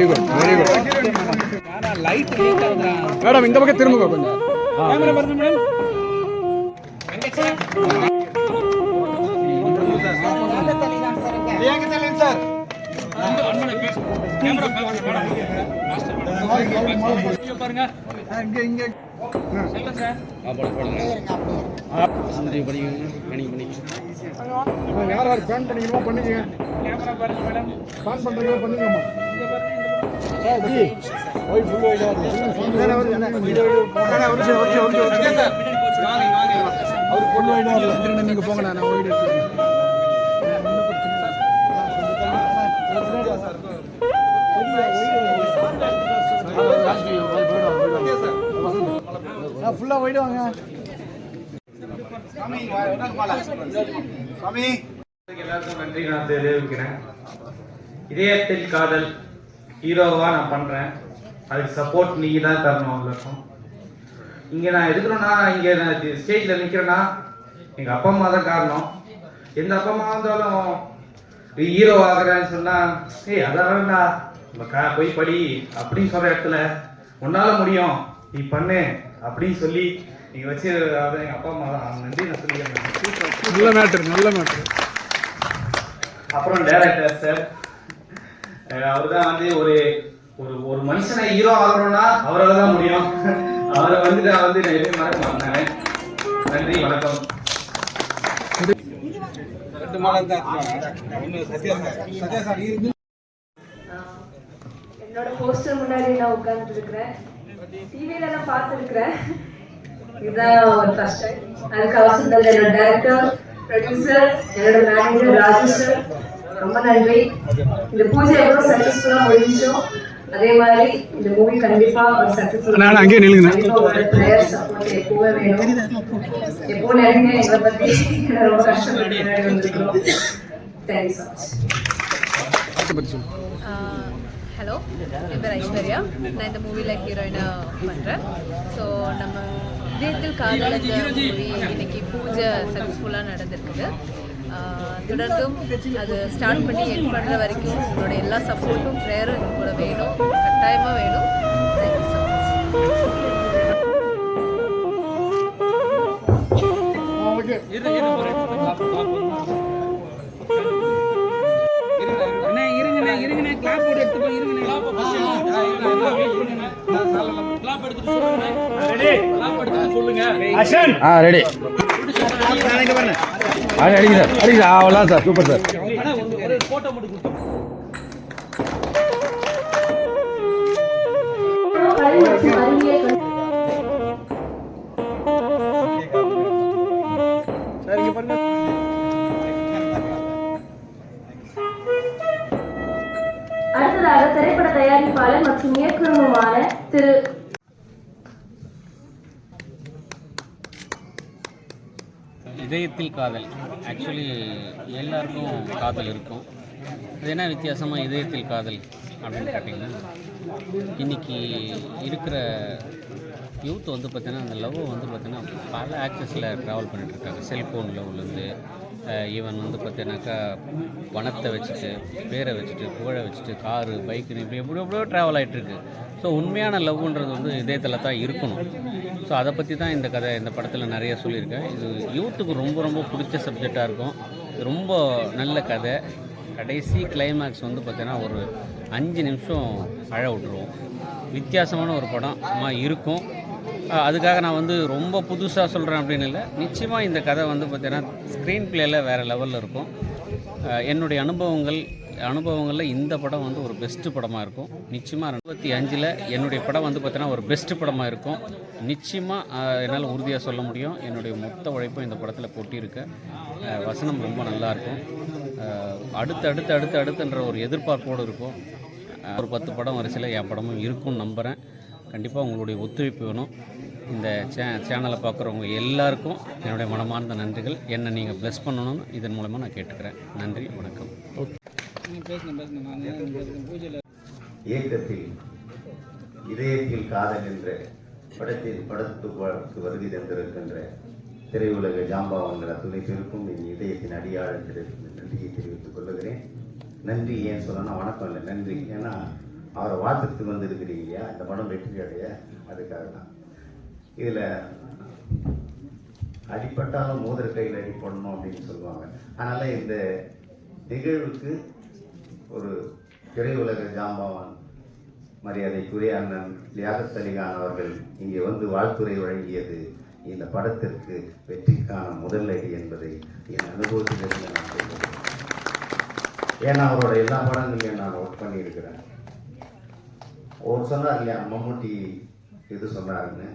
Very good very good madam இந்த பக்கம் திரும்புங்க கொஞ்சம் கேமரா பாருங்க சொல்லுங்க சார் யார் யார் ஃபேன் பண்ணிக்கணுமோ பண்ணிக்கங்க. கேமரா பாருங்க மேடம் ஃபேன் பண்ணுறதோ பண்ணுங்கம்மா நீங்கள் போங்க நான் ஒய்டு ஃபுல்லாக ஒய்டு வாங்க. எல்லாருக்கும் நன்றி நான் தெரிவிக்கிறேன் இதயத்தில் காதல் ஹீரோவா நான் பண்றேன். அதுக்கு சப்போர்ட் நீங்க தான் தரணும் அவங்களுக்கும் இங்க நான் இருக்கிறேன்னா இங்க நான் ஸ்டேஜ்ல நிக்கிறேன்னா எங்க அப்பா அம்மா தான் காரணம். எந்த அப்பா அம்மா வந்தாலும் நீ ஹீரோ ஆகுறேன்னு சொன்னா ஏய் அதான் வேண்டா நம்ம கா- போய் படி. அப்படின்னு சொல்ற இடத்துல உன்னால முடியும். நீ பண்ணு. அப்படின்னு சொல்லி நீங்க வச்சு அதான் எங்க அப்பா அம்மா தான். நன்றி நான் சொல்லிக்கிறேன். நல்ல மேட்ரு நல்ல மேட்ரு அப்புறம் டைரக்டர் சார் அவர் தான் வந்து ஒரு ஒரு ஒரு மனுஷனை ஹீரோ ஆகணும்னா அவரால தான் முடியும். அவரை வந்து நான் வந்து நான் எதுவும் மறக்க மாட்டேன் நன்றி வணக்கம். என்னோட போஸ்டர் முன்னாடி நான் உட்கார்ந்துட்டு இருக்கிறேன் டிவியில நான் பார்த்துருக்கிறேன். இதுதான் ஒரு ஃபர்ஸ்ட் டைம் அதுக்கு அவசியம் தான் என்னோட டைரக்டர் ப்ரொடியூசர் என்னோட மேனேஜர் ராஜு சார். ரொம்ப நன்றி. இந்த பூஜை எவ்வளோ சக்ஸஸ்ஃபுல்லாக முடிஞ்சோ அதே மாதிரி இந்த மூவி கண்டிப்பா ஒரு சக்ஸஸ்ஃபுல் அண்ணா, அண்ணா, அங்கேயே நில்லுங்க. எப்பவுமே வேணும். எப்போ நிறைய எங்களை பத்தி ரொம்ப கஷ்டப்பட்டு வந்துருக்கோம் ஹலோ என் பேர் ஐஸ்வர்யா. நான் இந்த மூவியில் ஹீரோயினாக பண்ணுறேன் ஸோ நம்ம இதயத்தில் காதலுக்கு மூவி இன்னைக்கு பூஜை சக்ஸஸ்ஃபுல்லாக நடந்திருக்குது. தொடர்ந்தும் அது ஸ்டார்ட் பண்ணி என் பண்ணுற வரைக்கும் உங்களோட எல்லா சப்போர்ட்டும் ப்ரேயரும் எங்க கூட வேணும். கட்டாயமாக வேணும். தேங்க்யூ ஸோ மச் ரெடி அடி அடிங்க சார் அடிங்க சார் அவ்வளோ சார். Super sir. அண்ணா, மட்டும் கொடுத்து அடுத்ததாக திரைப்பட தயாரிப்பாளர் மற்றும் இயக்குநருமான திரு இதயத்தில் காதல். ஆக்சுவலி எல்லாருக்கும் காதல் இருக்கும். அது என்ன வித்தியாசமாக இதயத்தில் காதல் அப்படின்னு கேட்டிங்கன்னா இன்றைக்கி இருக்கிற யூத் வந்து பார்த்திங்கன்னா அந்த லவ் வந்து பார்த்திங்கன்னா பல ஆக்சஸில் ட்ராவல் பண்ணிகிட்ருக்காங்க செல்ஃபோன் லவ்லேருந்து ஈவன் வந்து பார்த்தீங்கன்னாக்கா பணத்தை வச்சுட்டு பேரை வச்சுட்டு புகழை வச்சுட்டு காரு பைக்குன்னு இப்படி எப்படி எப்படியோ ட்ராவல் ஆகிட்டுருக்கு ஸோ உண்மையான லவ்ன்றது வந்து இதயத்தில் தான் இருக்கணும். ஸோ அதை பற்றி தான் இந்த கதை இந்த படத்தில் நிறைய சொல்லியிருக்கேன். இது யூத்துக்கு ரொம்ப ரொம்ப பிடிச்ச சப்ஜெக்டாக இருக்கும். ரொம்ப நல்ல கதை. கடைசி கிளைமேக்ஸ் வந்து பார்த்தீங்கன்னா ஒரு அஞ்சு நிமிஷம் அழ விட்ருவோம் வித்தியாசமான ஒரு படம் இருக்கும். அதுக்காக நான் வந்து ரொம்ப புதுசாக சொல்கிறேன் அப்படின்னு இல்லை. நிச்சயமாக இந்த கதை வந்து பார்த்தீங்கன்னா ஸ்க்ரீன் பிளேயில் வேறு லெவலில் இருக்கும். என்னுடைய அனுபவங்கள் அனுபவங்களில் இந்த படம் வந்து ஒரு பெஸ்ட்டு படமாக இருக்கும். நிச்சயமாக இருபத்தி அஞ்சில் என்னுடைய படம் வந்து பார்த்தீங்கன்னா ஒரு பெஸ்ட்டு படமாக இருக்கும். நிச்சயமாக என்னால் உறுதியாக சொல்ல முடியும். என்னுடைய மொத்த உழைப்பும் இந்த படத்தில் கொட்டியிருக்கேன் வசனம் ரொம்ப நல்லாயிருக்கும் அடுத்து அடுத்து அடுத்து அடுத்துன்ற ஒரு எதிர்பார்ப்போடு இருக்கும். ஒரு பத்து படம் வரிசையில் என் படமும் இருக்கும்னு நம்புகிறேன் கண்டிப்பாக உங்களுடைய ஒத்துழைப்பு வேணும். இந்த சே சேனலை பார்க்குறவங்க எல்லாருக்கும் என்னுடைய மனமார்ந்த நன்றிகள். என்னை நீங்கள் ப்ளஸ் பண்ணணும்னு இதன் மூலமாக நான் கேட்டுக்கிறேன். நன்றி வணக்கம். இயக்கத்தில் இதயத்தில் காதல் என்ற படத்தில் படத்துக்கு வருகை தந்திருக்கின்ற திரையுலக ஜாம்பாவங்கள் அத்துணை பேருக்கும் என் இதயத்தின் அடியாளத்திற்கு நன்றியை தெரிவித்துக் கொள்ளுகிறேன் நன்றி ஏன் சொல்லணும்னா வணக்கம் இல்லை நன்றி. ஏன்னா அவரை வாழ்த்துக்கு வந்திருக்கிறீங்க இல்லையா இந்த படம் வெற்றி அடைய அதுக்காக தான் இதில் அடிப்பட்டாலும் மோதிர கையில் அடிப்படணும் அப்படின்னு சொல்லுவாங்க. அதனால் இந்த நிகழ்வுக்கு ஒரு திரையுலக ஜாம்பவான் மரியாதைக்குரிய அண்ணன் லியாகத் அலிகான் அவர்கள் இங்கே வந்து வாழ்த்துரை வழங்கியது. இந்த படத்திற்கு வெற்றிக்கான முதல் அடி என்பதை என் அனுபவத்திலிருந்து நான் சொல்கிறேன் ஏன்னா அவரோட எல்லா படங்களையும் நான் ஒர்க் பண்ணியிருக்கிறேன். ஒரு சொன்னார் இல்லையா மம்முட்டி இது சொன்னாருன்னு?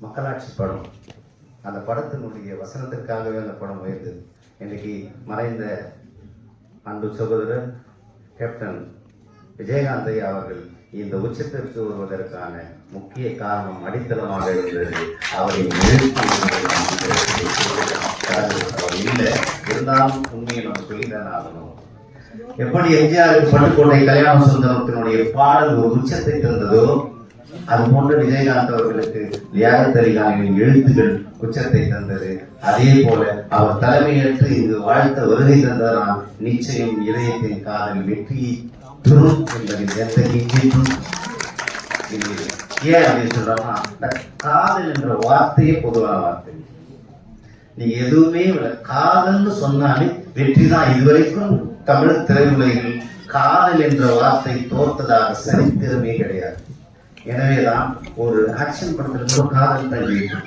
மக்களாட்சி படம். அந்த படத்தினுடைய வசனத்திற்காகவே அந்த படம் உயர்ந்தது. இன்னைக்கு மறைந்த அன்பு சகோதரர் கேப்டன் விஜயகாந்தை அவர்கள் இந்த உச்சத்திற்கு வருவதற்கான முக்கிய காரணம் அடித்தளமாக இருந்தது. அவரின் நிறுத்தி அவர் இல்லை. இருந்தாலும் உண்மையை நம்ம சொல்லிதான் ஆகணும். எப்படி எம்ஜிஆருக்கு பட்டுக்கோட்டை கல்யாண சுந்தரத்தினுடைய பாடல் ஒரு உச்சத்தை தந்ததோ அது போன்ற விஜயகாந்த் அவர்களுக்கு லியாகத் எழுத்துகள் உச்சத்தை தந்தது அதே போல அவர் தலைமையேற்று இங்கு வாழ்த்த வருகை தந்ததால் நிச்சயம் இதயத்தின் காதல் வெற்றியை பெறும் என்பதில் எந்த கிஞ்சிக்கும் ஏன் அப்படின்னு சொல்றோம்னா காதல் என்ற வார்த்தையே பொதுவான வார்த்தை நீங்க எதுவுமே இல்லை. காதல்னு சொன்னாலே வெற்றி தான் இதுவரைக்கும் தமிழ் திரையுலகில் காதல் என்ற வார்த்தை தோற்றதாக சரித்திரமே கிடையாது. எனவேதான் ஒரு ஆக்ஷன் படத்துல கூட காதல் இருக்கும்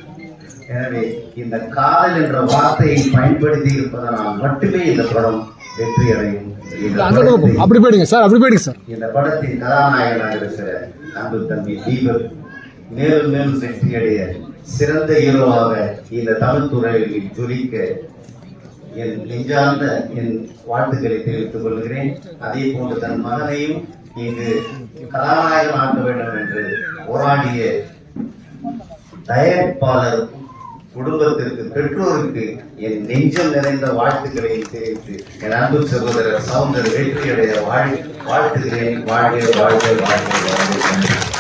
எனவே இந்த காதல் என்ற வார்த்தையை பயன்படுத்தி இருப்பதனால் மட்டுமே இந்த படம் வெற்றி அடையும் அப்படி போயிடுங்க சார் அப்படி போயிடுங்க சார். இந்த படத்தின் கதாநாயகனாக இருக்கிற அன்பு தம்பி தீபக் மேலும் மேலும் வெற்றியடைய சிறந்த ஹீரோவாக இந்த தமிழ் துறையில் ஜொலிக்க என் நெஞ்சார்ந்த என் வாழ்த்துக்களை தெரிவித்துக் கொள்கிறேன். அதே போன்று தன் மகனையும் இங்கு கதாநாயகன் ஆக்க வேண்டும் என்று போராடிய தயாரிப்பாளர் குடும்பத்திற்கு பெற்றோருக்கு என் நெஞ்சம் நிறைந்த வாழ்த்துக்களை தெரிவித்து என் அன்பு சகோதரர் சவுந்தர் வெற்றியடைய வாழ் வாழ்த்துகிறேன். வாழ்க வாழ்க வாழ்க வாழ்க.